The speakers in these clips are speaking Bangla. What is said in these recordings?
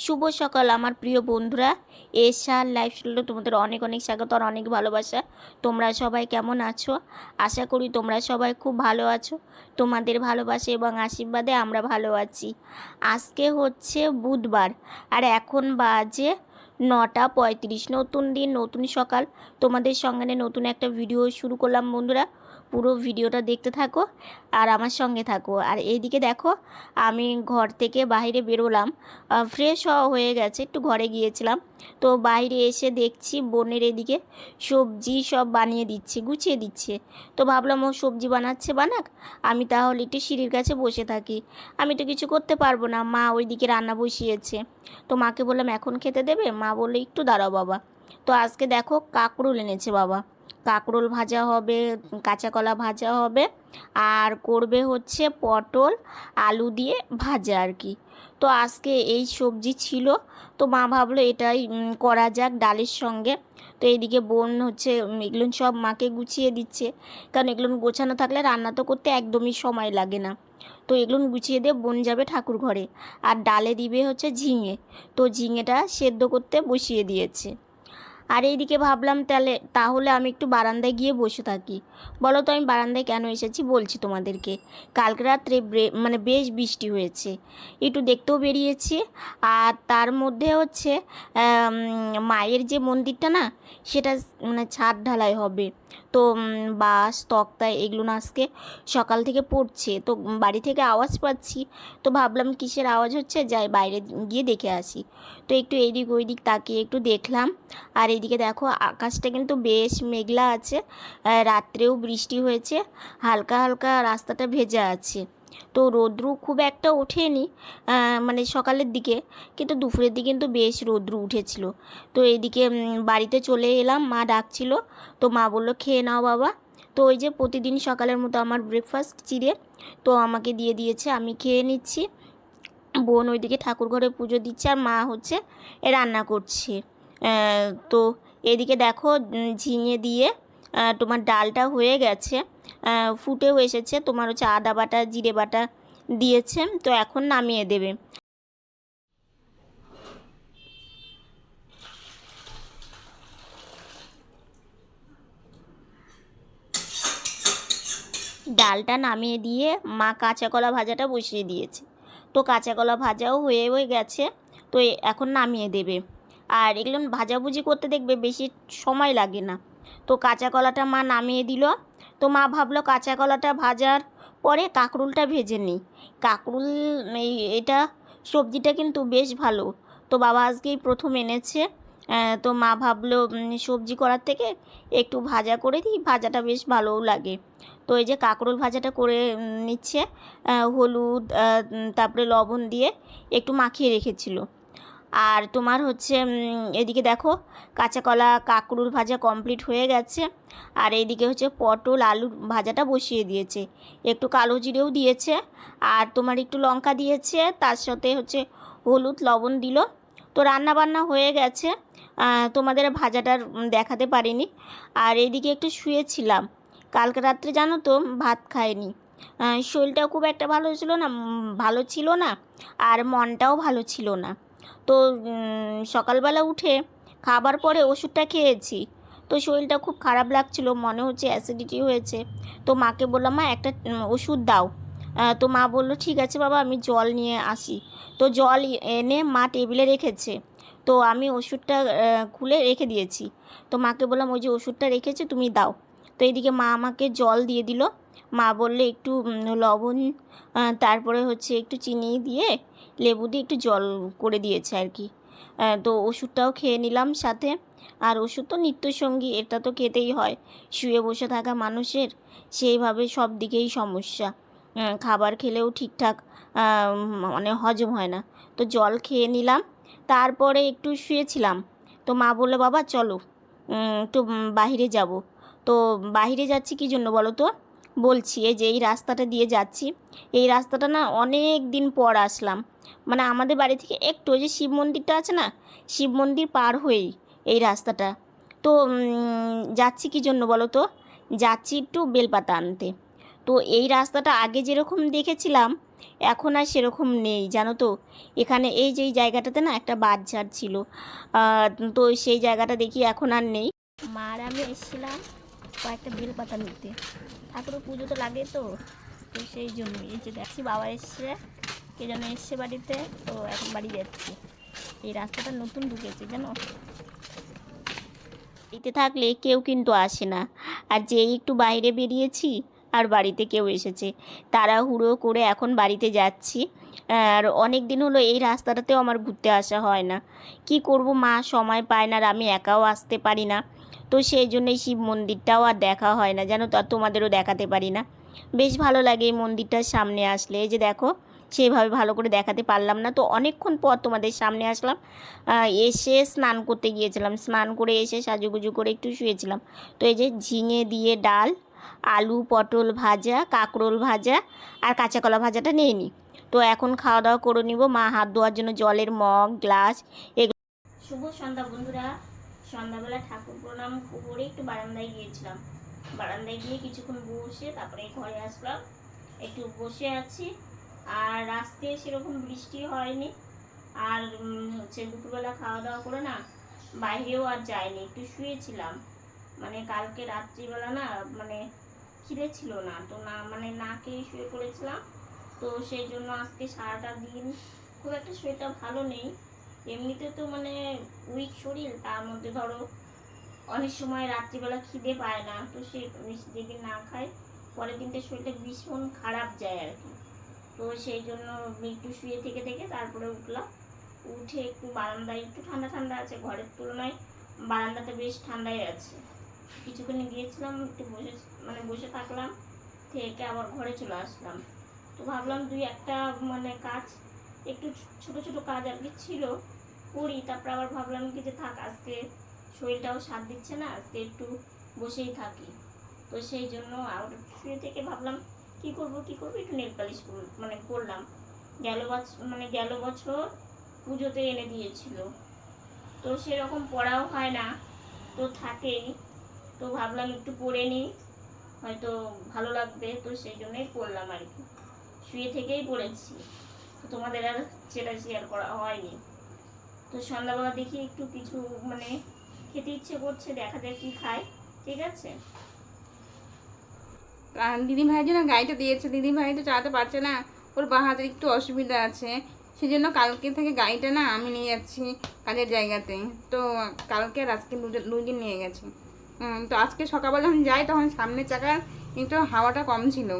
শুভ সকাল, আমার প্রিয় বন্ধুরা। এশার লাইফস্টাইলে তোমাদের অনেক অনেক স্বাগত আর অনেক ভালোবাসা। তোমরা সবাই কেমন আছো? আশা করি তোমরা সবাই খুব ভালো আছো। তোমাদের ভালোবাসা এবং আশীর্বাদে আমরা ভালো আছি। আজকে হচ্ছে বুধবার, আর এখন বাজে নটা পঁয়ত্রিশ। নতুন দিন, নতুন সকাল। তোমাদের সঙ্গে নতুন একটা ভিডিও শুরু করলাম বন্ধুরা। পুরো ভিডিওটা দেখতে থাকো আর আমার সঙ্গে থাকো। আর এইদিকে দেখো, আমি ঘর থেকে বাইরে বেরোলাম। ফ্রেশ হওয়া হয়ে গেছে, একটু ঘরে গিয়েছিলাম। তো বাইরে এসে দেখছি বোনের এদিকে সবজি সব বানিয়ে দিচ্ছে, গুছিয়ে দিচ্ছে। তো ভাবলাম ও সবজি বানাচ্ছে বানাক, আমি তাহলে একটু সিঁড়ির কাছে বসে থাকি। আমি তো কিছু করতে পারব না, মা ওইদিকে রান্না বসিয়েছে। তো মাকে বললাম, এখন খেতে দেবে? মা বলল, একটু দাঁড়াও বাবা। তো আজকে দেখো কাঁকরোল এনেছে বাবা। কাঁকরোল ভাজা হবে, কাঁচা কলা ভাজা হবে, আর করবে হচ্ছে পটল আলু দিয়ে ভাজা আর কি। তো আজকে এই সবজি ছিল, তো মা ভাবলো এটাই করা যাক ডালের সঙ্গে। তো এইদিকে বোন হচ্ছে এগুলো সব মাকে গুছিয়ে দিচ্ছে। কারণ এগুলো গোছানো থাকলে রান্না তো করতে একদমই সময় লাগে না। তো এগুলো গুছিয়ে দিয়ে বোন যাবে ঠাকুর ঘরে। আর ডালে দিবে হচ্ছে ঝিঙে। তো ঝিঙেটা সেদ্ধ করতে বসিয়ে দিয়েছে। আর এইদিকে ভাবলাম তাহলে তাহলে আমি একটু বারান্দায় গিয়ে বসে থাকি। বলো তো, আমি বারান্দায় কেন এসেছি বলছি তোমাদেরকে। কালকে রাত্রে মানে বেশ বৃষ্টি হয়েছে। একটু দেখতেও বেরিয়েছি। আর তার মধ্যে হচ্ছে মায়ের যে মন্দিরটা না, সেটা মানে ছাদ ঢালাই হবে। তো বাস তক্তা এগুলো না আজকে সকাল থেকে পড়ছে। তো বাড়ি থেকে আওয়াজ পাচ্ছি। তো ভাবলাম কিসের আওয়াজ হচ্ছে? যাই বাইরে গিয়ে দেখে আসি। তো একটু এইদিক ওইদিক তাকিয়ে একটু দেখলাম। আর এইদিকে দেখো আকাশটা কিন্তু বেশ মেঘলা আছে রাত্রেও বৃষ্টি হয়েছে, হালকা হালকা রাস্তাটা ভেজা আছে। তো রোদ্রু খুব একটা ওঠেনি মানে সকালের দিকে, কিন্তু দুপুরের দিকে কিন্তু বেশ রোদ্রু উঠেছিল। তো এইদিকে বাড়িতে চলে এলাম, মা ডাকছিল, তো মা বলল, খেয়ে নাও বাবা। তো ওই যে প্রতিদিন সকালের মতো আমার ব্রেকফাস্ট চিড়ে, তো আমাকে দিয়ে দিয়েছে, আমি খেয়ে নিচ্ছি। বোন ওইদিকে ঠাকুর ঘরে পুজো দিচ্ছে আর মা হচ্ছে রান্না করছে। তো এদিকে দেখো ঝিঙে দিয়ে তোমার ডালটা হয়ে গেছে। ফুটেও এসেছে। তোমার হচ্ছে আদা বাটা, জিরে বাটা দিয়েছে। তো এখন নামিয়ে দেবে। ডালটা নামিয়ে দিয়ে মা কাঁচা কলা ভাজাটা বসিয়ে দিয়েছে। তো কাঁচা কলা ভাজাও হয়ে হয়ে গেছে। তো এখন নামিয়ে দেবে। আর এগুলো ভাজাভুজি করতে দেখবে বেশি সময় লাগে না। তো কাঁচা কলাটা মা নামিয়ে দিল। তো মা ভাবলো কাঁচা কলাটা ভাজার পরে কাঁকরুলটা ভেজে নিই। কাঁকরুল এই, এটা সবজিটা কিন্তু বেশ ভালো। তো বাবা আজকেই প্রথম এনেছে। তো মা ভাবলো সবজি করার থেকে একটু ভাজা করে দিই, ভাজাটা বেশ ভালোও লাগে। তো এই যে কাঁকরোল ভাজাটা করে নিচ্ছে হলুদ তারপরে লবণ দিয়ে একটু মাখিয়ে রেখেছিল। আর তোমার হচ্ছে এদিকে দেখো, কাঁচা কলা কাঁকরুল ভাজা কমপ্লিট হয়ে গেছে। আর এইদিকে হচ্ছে পটল আলুর ভাজাটা বসিয়ে দিয়েছে। একটু কালো জিরেও দিয়েছে, আর তোমার একটু লঙ্কা দিয়েছে, তার সাথে হচ্ছে হলুদ লবণ দিল। তো রান্না বান্না হয়ে গেছে। তোমাদের ভাজাটার দেখাতে পারিনি। আর এইদিকে একটু শুয়েছিলাম। কালকে রাত্রে জানো তো, ভাত খায়নি শরীরটাও খুব একটা ভালো ছিল না ভালো ছিল না, আর মনটাও ভালো ছিল না। তো সকালবেলা উঠে খাবার পরে ওষুধটা খেয়েছি। তো শরীরটা খুব খারাপ লাগছিল, মনে হচ্ছে অ্যাসিডিটি হয়েছে। তো মাকে বললাম, মা, একটা ওষুধ দাও। তো মা বলল, ঠিক আছে বাবা, আমি জল নিয়ে আসি। তো জল এনে মা টেবিলে রেখেছে। তো আমি ওষুধটা খুলে রেখে দিয়েছি। তো মাকে বললাম, ওই যে ওষুধটা রেখেছে, তুমি দাও। তো এইদিকে মা আমাকে জল দিয়ে দিল। মা বললে, একটু লবণ তারপরে হচ্ছে একটু চিনি দিয়ে লেবু দিয়ে একটু জল করে দিয়েছে আর কি। তো ওষুধটাও খেয়ে নিলাম সাথে। আর ওষুধ তো নিত্যসঙ্গী, এটা তো খেতেই হয়। শুয়ে বসে থাকা মানুষের সেইভাবে সব দিকেই সমস্যা। খাবার খেলেও ঠিকঠাক মানে হজম হয় না। তো জল খেয়ে নিলাম, তারপরে একটু শুয়েছিলাম। তো মা বলল, বাবা, চলো একটু বাইরে যাব। তো বাইরে যাচ্ছি কি জন্য বলো তো? বলছি, এই যে এই রাস্তাটা দিয়ে যাচ্ছি, এই রাস্তাটা না অনেক দিন পর আসলাম। মানে আমাদের বাড়ি থেকে একটু যে শিব মন্দিরটা আছে না, শিব মন্দির পার হয়েই এই রাস্তাটা। তো যাচ্ছি কি জন্য বলো তো? যাচ্ছি একটু বেলপাতা আনতে। তো এই রাস্তাটা আগে যেরকম দেখেছিলাম, এখন আর সেরকম নেই, জানো তো? এখানে এই যে জায়গাটাতে না একটা বাজার ছিল। তো সেই জায়গাটা দেখি এখন আর নেই। মা আর আমি এসেছিলাম। কয়েকটা বেল পাতা নিতে। ঠাকুরের পুজো তো লাগে তো তো সেই জন্য এই যে দেখছি বাবা এসছে, কে যেন এসছে বাড়িতে, তো এখন বাড়ি যাচ্ছি। এই রাস্তাটা নতুন ঢুকেছে, জানো? বাড়িতে থাকলে কেউ কিন্তু আসে না। আর যেই একটু বাইরে বেরিয়েছি, আর বাড়িতে কেউ এসেছে। তাড়াহুড়ো করে এখন বাড়িতে যাচ্ছি। আর অনেক দিন হলো এই রাস্তাটাতেও আমার ঘুরতে আসা হয় না। কি করব, মা সময় পায় না আর আমি একাও আসতে পারি না। তো সেই জন্যই শিব মন্দিরটাও আর দেখা হয় না। জানো তো তোমাদেরও দেখাতে পারি না। বেশ ভালো লাগে এই মন্দিরটার সামনে আসলে। এই যে দেখো, সেভাবে ভালো করে দেখাতে পারলাম না। তো অনেকক্ষণ পর তোমাদের সামনে আসলাম। এসে স্নান করতে গিয়েছিলাম। স্নান করে এসে সাজুগুজু করে একটু শুয়েছিলাম। তো এই যে ঝিঙে দিয়ে ডাল, আলু, পটল ভাজা, কাঁকরোল ভাজা আর কাঁচা কলা ভাজাটা নিয়ে নিই। তো এখন খাওয়া দাওয়া করে নিব। মা হাত ধোয়ার জন্য জলের মগ, গ্লাস, এগুলো শুভ সন্ধ্যা বন্ধুরা। সন্ধ্যাবেলা ঠাকুর প্রণাম করে একটু বারান্দায় গিয়েছিলাম। বারান্দায় গিয়ে কিছুক্ষণ বসে তারপরে ঘরে আসলাম। একটু বসে আছি। আর আজকে সেরকম বৃষ্টি হয়নি। আর হচ্ছে দুপুরবেলা খাওয়া দাওয়া করে না, বাইরেও আর যায়নি একটু শুয়েছিলাম। মানে কালকে রাত্রিবেলা না মানে খিদে ছিল না। তো না মানে না খেয়ে শুয়ে পড়েছিলাম। তো সেই জন্য আজকে সারাটা দিন খুব একটা শরীরটা ভালো নেই। এমনিতে তো মানে উইক শরীর, তার মধ্যে ধরো অনেক সময় রাত্রিবেলা খিদে পায় না, তো সে যেদিন না খায়, পরের দিনটা শরীরটা ভীষণ খারাপ যায় আর কি। তো সেই জন্য একটু শুয়ে থেকে থেকে তারপরে উঠলাম, উঠে একটু বারান্দায়, একটু ঠান্ডা ঠান্ডা আছে, ঘরের তুলনায় বারান্দাটা বেশ ঠান্ডাই আছে। কিছুক্ষণ গিয়েছিলাম, একটু বসে মানে বসে থাকলাম, থেকে আবার ঘরে চলে আসলাম। তো ভাবলাম দুই একটা মানে কাজ একটু ছোট ছোট কাজ আর কি ছিল, করি। তারপর আবার ভাবলাম কি যে থাক, আজকে শরীরটাও সাথ দিচ্ছে না, আজকে একটু বসেই থাকি। তো সেই জন্য আবার শুয়ে থেকে ভাবলাম কি করব কি করব? একটু নেল পালিশ মানে করলাম। গেল বছর মানে গেল বছর পুজোতে এনে দিয়েছিল। তো সেরকম পড়াও হয় না, তো থাকেই। তো ভাবলাম একটু পরে নিই, হয়তো ভালো লাগবে। তো সেই জন্যই পড়লাম আর কি। শুয়ে থেকেই পড়েছি। তোমাদের আর সেটা শেয়ার করা হয়নি। তো সন্ধ্যাবেলা দেখি একটু কিছু মানে খেতে ইচ্ছে করছে, দেখা যায় কি খায়, ঠিক আছে? দিদি জন্য গাড়িটা দিয়েছে দিদি ভাই তো চালাতে পারছে না, ওর বা হাতের একটু অসুবিধা আছে। সেজন্য কালকে থেকে গাড়িটা না আমি নিয়ে যাচ্ছি কাজের জায়গাতে। তো কালকে আর আজকে দুজন দুই দিন নিয়ে গেছি। তো আজকে সকালবেলা যখন যাই তখন সামনের চাকার একটু হাওয়াটা কম ছিল।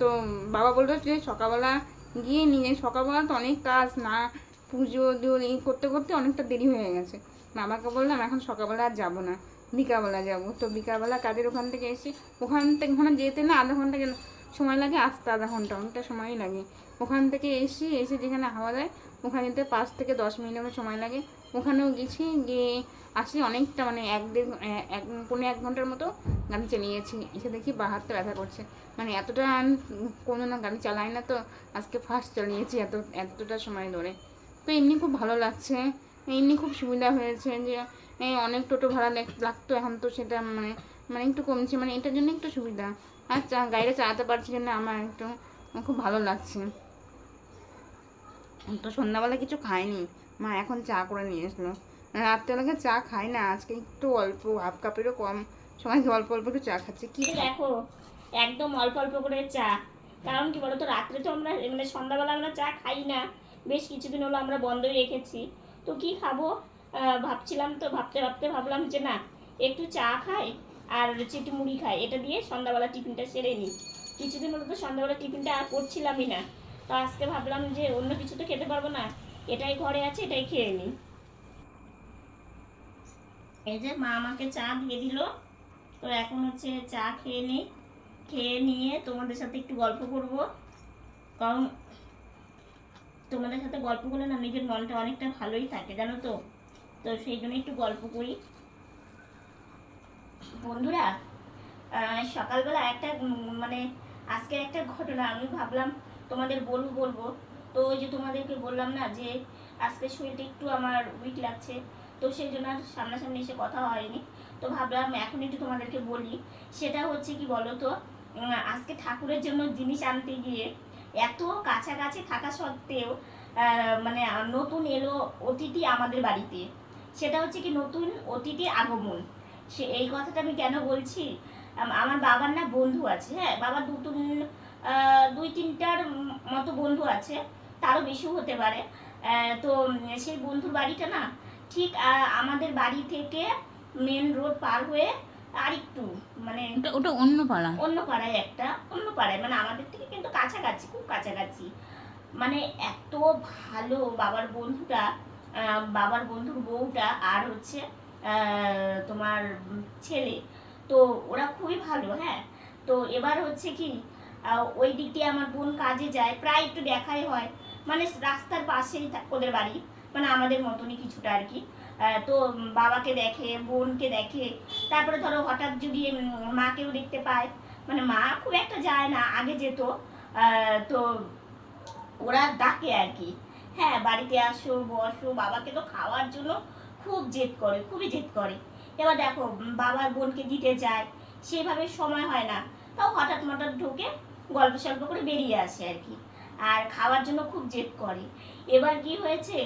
তো বাবা বলল যে সকালবেলা গিয়ে নিয়ে সকালবেলা তো অনেক কাজ, না, পুজো এই করতে করতে অনেকটা দেরি হয়ে গেছে। বাবাকে বললাম, এখন সকালবেলা আর যাব না, বিকালবেলা যাব। তো বিকালবেলা কাজের ওখান থেকে এসে, ওখান থেকে, ওখানে যেতে না আধা ঘণ্টা সময় লাগে আসতে আধা ঘণ্টা, অনেকটা সময় লাগে। ওখান থেকে এসে এসে যেখানে হাওয়া দেয় ওখানে যেতে পাঁচ থেকে দশ মিনিট মতো সময় লাগে। ওখানেও গেছি, গিয়ে আসি অনেকটা মানে এক দেড় এক পনেরো এক ঘণ্টার মতো গাড়ি চালিয়েছি এসে দেখি বা হাতটা ব্যথা করছে। মানে এতটা কোনো না গাড়ি চালাই না তো আজকে ফার্স্ট চালিয়েছি এত, এতটা সময় ধরে। তো এমনি খুব ভালো লাগছে। এমনি খুব সুবিধা হয়েছে যে অনেক টোটো ভাড়া লাগ- লাগতো এখন তো সেটা মানে মানে একটু কমছে। মানে এটার জন্য একটু সুবিধা। আর গাড়িটা চালাতে পারছি জন্য আমার একটু খুব ভালো লাগছে। তো সন্ধ্যাবেলা কিছু খাইনি। মা এখন চা করে নিয়ে এসলো। রাত্রেবেলাকে চা খাই না, আজকে একটু অল্প হাফ কাপেরও কম। সময় অল্প অল্প একটু চা খাচ্ছি। কি দেখো, একদম অল্প অল্প করে চা। কারণ কি বলতো, রাত্রে তো আমরা মানে সন্ধ্যাবেলা আমরা চা খাই না। বেশ কিছুদিন হলো আমরা বন্ধই রেখেছি। তো কি খাব? ভাবছিলাম তো, ভাবতে ভাবতে ভাবলাম যে না, একটু চা খাই আর একটু মুড়ি খাই। এটা দিয়ে সন্ধ্যাবেলা টিফিনটা সেরে নিই। কিছুদিন হলো তো সন্ধ্যাবেলা টিফিনটা আর করছিলামই না। তো আজকে ভাবলাম যে অন্য কিছু তো খেতে পারব না। এটাই ঘরে আছে, এটাই খেয়ে নিই। এই যে মা আমাকে চা দিয়ে দিল। তো এখন হচ্ছে চা খেয়ে নিই। খেয়ে নিয়ে তোমাদের সাথে একটু গল্প করব। কারণ তোমাদের সাথে গল্প করলে না নিজের মনটা অনেকটা ভালোই থাকে, জানো তো? তো সেই জন্য একটু গল্প করি। বন্ধুরা সকালবেলা একটা মানে আজকে একটা ঘটনা আমি ভাবলাম তোমাদের বলব বলব। তো ওই যে তোমাদেরকে বললাম না যে আজকে শরীরটা একটু আমার উইক লাগছে। তো সেই জন্য আর সামনাসামনি এসে কথা হয়নি। তো ভাবলাম এখন একটু তোমাদেরকে বলি। সেটা হচ্ছে কি বলো তো আজকে ঠাকুরের জন্য জিনিস আনতে গিয়ে এত কাছাকাছি থাকা সত্ত্বেও মানে নতুন এলো অতিথি আমাদের বাড়িতে। সেটা হচ্ছে কি নতুন অতিথি আগমন। সে এই কথাটা আমি কেন বলছি? আমার বাবার না বন্ধু আছে হ্যাঁ? বাবার দু তিন আহ, দুই তিনটার মতো বন্ধু আছে তারও বেশি হতে পারে। তো সেই বন্ধুর বাড়িটা না ঠিক আমাদের বাড়ি থেকে মেন রোড পার হয়ে আর একটু মানে ওটা অন্য পাড়া? অন্য পাড়ায় একটা অন্য পাড়ায় মানে আমাদের থেকে কিন্তু কাছাকাছি খুব কাছাকাছি। মানে এত ভালো বাবার বন্ধুটা বাবার বন্ধুর বউটা আর হচ্ছে তোমার ছেলে তো ওরা খুবই ভালো হ্যাঁ। তো এবার হচ্ছে কি ওই দিক দিয়ে আমার বোন কাজে যায়, প্রায় একটু দেখাই হয়। মানে রাস্তার পাশেই ওদের বাড়ি মানে আমাদের মতনই কিছুটা আর কি। তো বাবাকে দেখে, বোনকে দেখে, তারপরে ধরো হঠাৎ যদি মাকেও দেখতে পায় মানে মা খুব একটা যায় না, আগে যেত। তো ওরা ডাকে আর কি। হ্যাঁ বাড়িতে আসো, বসো, বাবাকে তো খাওয়ার জন্য খুব জেদ করে, খুবই জেদ করে। এবার দেখো বাবার বোনকে দিতে যায়, সেভাবে সময় হয় না। তাও হঠাৎ মঠাৎ ঢুকে গল্প সল্প করে বেরিয়ে আসে আর কি। আর খাওয়ার জন্য খুব জেদ করে। এবার কি হয়েছে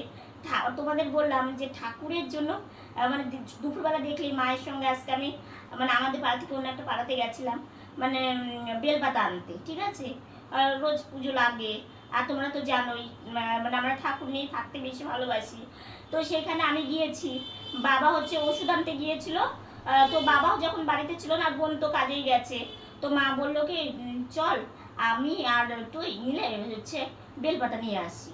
তোমাদের বললাম যে ঠাকুরের জন্য মানে দুপুরবেলা দেখলেই মায়ের সঙ্গে আজকে আমি মানে আমাদের পাড়া থেকে অন্য একটা পাড়াতে গেছিলাম মানে বেলপাতা আনতে, ঠিক আছে? রোজ পুজো লাগে, আর তোমরা তো জানোই মানে আমরা ঠাকুর নিয়ে থাকতে বেশি ভালোবাসি। তো সেখানে আমি গিয়েছি, বাবা হচ্ছে ওষুধ আনতে গিয়েছিল তো বাবাও যখন বাড়িতে ছিল না, বোন তো কাজেই গেছে তো মা বলল কি চল, আমি আর তুই মিলে হচ্ছে বেলপাতা নিয়ে আসছি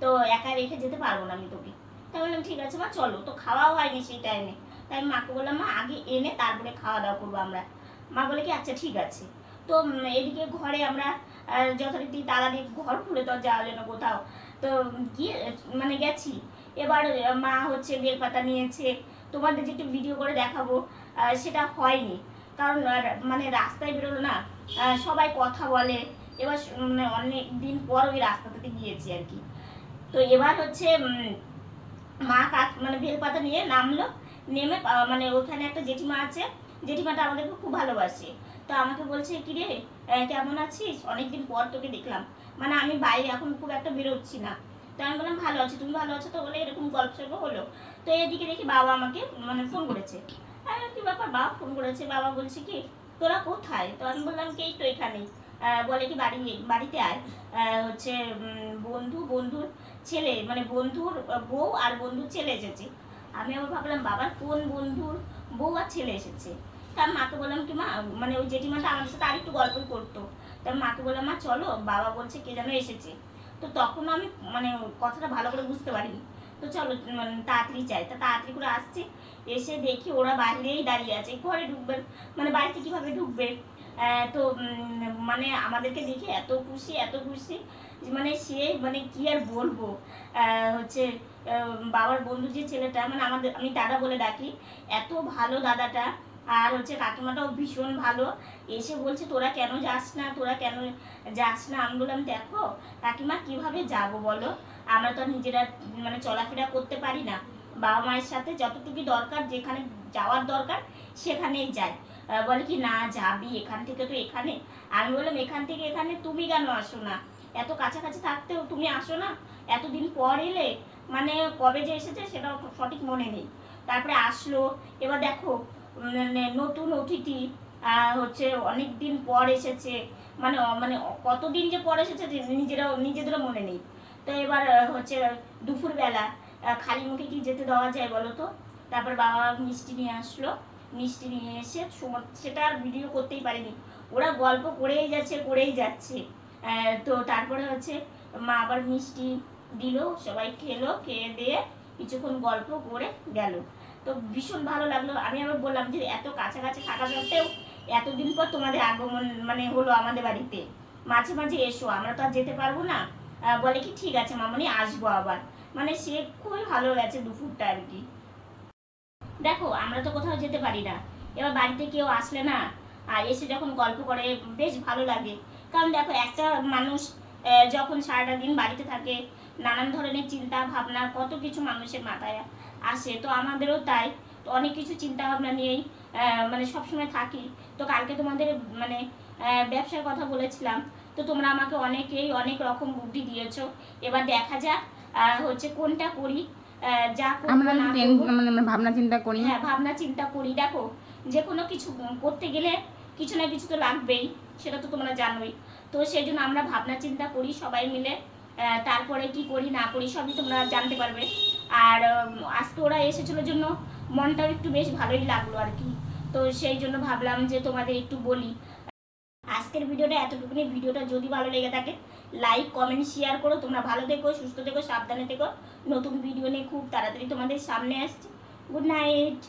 তো একা রেখে যেতে পারব না আমি তোকে। তাই বললাম, ঠিক আছে মা, চলো। তো খাওয়াও হয়নি সেই টাইমে তাই মাকে বললাম, মা, আগে এনে তারপরে খাওয়া দাওয়া করব আমরা। মা বলে কি আচ্ছা ঠিক আছে। তো এদিকে ঘরে আমরা যথারীতি তালা দিয়ে ঘর খুলে তো যাওয়া যায় না কোথাও। তো গিয়ে মানে গেছি। এবার, মা হচ্ছে বেলপাতা নিয়েছে। তোমাদের যে একটু ভিডিও করে দেখাবো সেটা হয়নি। কারণ মানে রাস্তায় বেরোলো না সবাই কথা বলে। এবার মানে অনেক দিন পর ওই রাস্তাটাতে গিয়েছি আর কি। তো এবার হচ্ছে মা কাক মানে বেলপাতা নিয়ে নামলো। নেমে মানে ওখানে একটা জেঠিমা আছে। জেঠিমাটা আমাদেরকে খুব ভালোবাসে। তো আমাকে বলছে কি রে কেমন আছিস? অনেকদিন পর তোকে দেখলাম। মানে আমি বাইরে এখন খুব একটা বেরোচ্ছি না। তো আমি বললাম, ভালো আছি, তুমি ভালো আছো? তো বলে এরকম গল্প হলো। তো এদিকে দেখি বাবা আমাকে মানে ফোন করেছে। আমি কি ব্যাপার? বাবা ফোন করেছে, বাবা বলছে কি, তোরা কোথায়? তো আমি বললাম, কি তো এখানেই বলে কি, বাড়ি বাড়িতে আয়। হচ্ছে বন্ধু, বন্ধুর ছেলে মানে বন্ধুর বউ আর বন্ধুর ছেলে এসেছে। আমি আবার ভাবলাম, বাবার কোন বন্ধুর বউ আর ছেলে এসেছে? তা আমি মাকে বললাম কি, মা মানে ওই জেঠিমাটা আমাদের সাথে আরেকটু গল্পই করতো। তা আমি মাকে বললাম, মা, চলো, বাবা বলছে কে যেন এসেছে। তো তখন আমি মানে কথাটা ভালো করে বুঝতে পারিনি। তো চলো মানে তাড়াতাড়ি চাই তা তাড়াতাড়ি করে আসছে, এসে দেখি ওরা বাইরেই দাঁড়িয়ে আছে। ঘরে ঢুকবে মানে বাড়িতে কীভাবে ঢুকবে? তো মানে আমাদেরকে দেখে এত খুশি এত খুশি। মানে সে মানে কি আর বলব? হচ্ছে বাবার বন্ধু যে ছেলেটা মানে আমাদের, আমি দাদা বলে ডাকি, এত ভালো দাদাটা। আর হচ্ছে কাকিমাটাও ভীষণ ভালো। এসে বলছে, তোরা কেন যাস না? তোরা কেন যাস না? আমি বললাম, দেখো, কাকিমা, কীভাবে যাব বলো? আমরা তো নিজেরা মানে চলাফেরা করতে পারি না। বাবা মায়ের সাথে যতটুকু দরকার, যেখানে যাওয়ার দরকার, সেখানেই যাই। বলে কি, না, যাবি, এখান থেকে তো এখানে। আমি বললাম, এখান থেকে এখানে তুমি কেন আসো না? এত কাছাকাছি থাকতেও তুমি আসো না? এতদিন পর এলে মানে কবে যে এসেছে সেটাও সঠিক মনে নেই। তারপরে আসলো। এবার দেখো মানে নতুন অতিথি হচ্ছে অনেক দিন পর এসেছে। মানে মানে কতদিন যে পর এসেছে নিজেরাও, নিজেদেরও মনে নেই। তো এবার হচ্ছে দুপুরবেলা খালি মুখে কি যেতে দেওয়া যায় বলো তো? তারপর বাবা মিষ্টি নিয়ে আসলো। মিষ্টি নিয়ে এসে সেটা আর ভিডিও করতেই পারিনি। ওরা গল্প করেই যাচ্ছে করেই যাচ্ছে। তো তারপরে হচ্ছে মা আবার মিষ্টি দিল, সবাই খেলো, খেয়ে দিয়ে কিছুক্ষণ গল্প করে গেল। তো ভীষণ ভালো লাগল। আমি আবার বললাম যে, এত কাছাকাছি থাকা সত্ত্বেও এতদিন পর তোমাদের আগমন মানে হলো আমাদের বাড়িতে। মাঝে মাঝে এসো, আমরা তো আর যেতে পারব না। বলে কি, ঠিক আছে মামনি, আসব আবার। মানে সে খুবই ভালো গেছে দুপুরটা আর কি। দেখো, আমরা তো কোথাও যেতে পারি না। এবার বাড়িতে কেউ আসলে না, আর এসে যখন গল্প করে, বেশ ভালো লাগে। কারণ দেখো, একটা মানুষ যখন সারাটা দিন বাড়িতে থাকে, নানান ধরনের চিন্তা ভাবনা, কত কিছু মানুষের মাথায় আসে। তো আমাদেরও তাই, তো অনেক কিছু চিন্তা ভাবনা নিয়েই মানে সবসময় থাকি। তো কালকে তোমাদের মানে ব্যবসার কথা বলেছিলাম। তো তোমরা আমাকে অনেকেই অনেক রকম বুদ্ধি দিয়েছ। এবার দেখা যাক হচ্ছে কোনটা করি যা আমরা ভাবনা চিন্তা করি। হ্যাঁ ভাবনা চিন্তা করি। দেখো যে কোনো কিছু করতে গেলে কিছু না কিছু তো লাগবেই সেটা তো তোমরা জানোই। তো সেই জন্য আমরা ভাবনা চিন্তা করি সবাই মিলে তারপরে কি করি না করি সবই তোমরা জানতে পারবে। আর আজকে ওরা এসেছিল জন্য মনটাও একটু বেশ ভালোই লাগল আর কি। তো সেই জন্য ভাবলাম যে তোমাদের একটু বলি। আজকের ভিডিওটা এতটুকুনি। ভিডিওটা যদি ভালো লেগে থাকে লাইক কমেন্ট শেয়ার করো। তোমরা ভালো থেকো, সুস্থ থেকো, সাবধানে থেকো। নতুন ভিডিও নিয়ে খুব তাড়াতাড়ি তোমাদের সামনে আসছে। Good night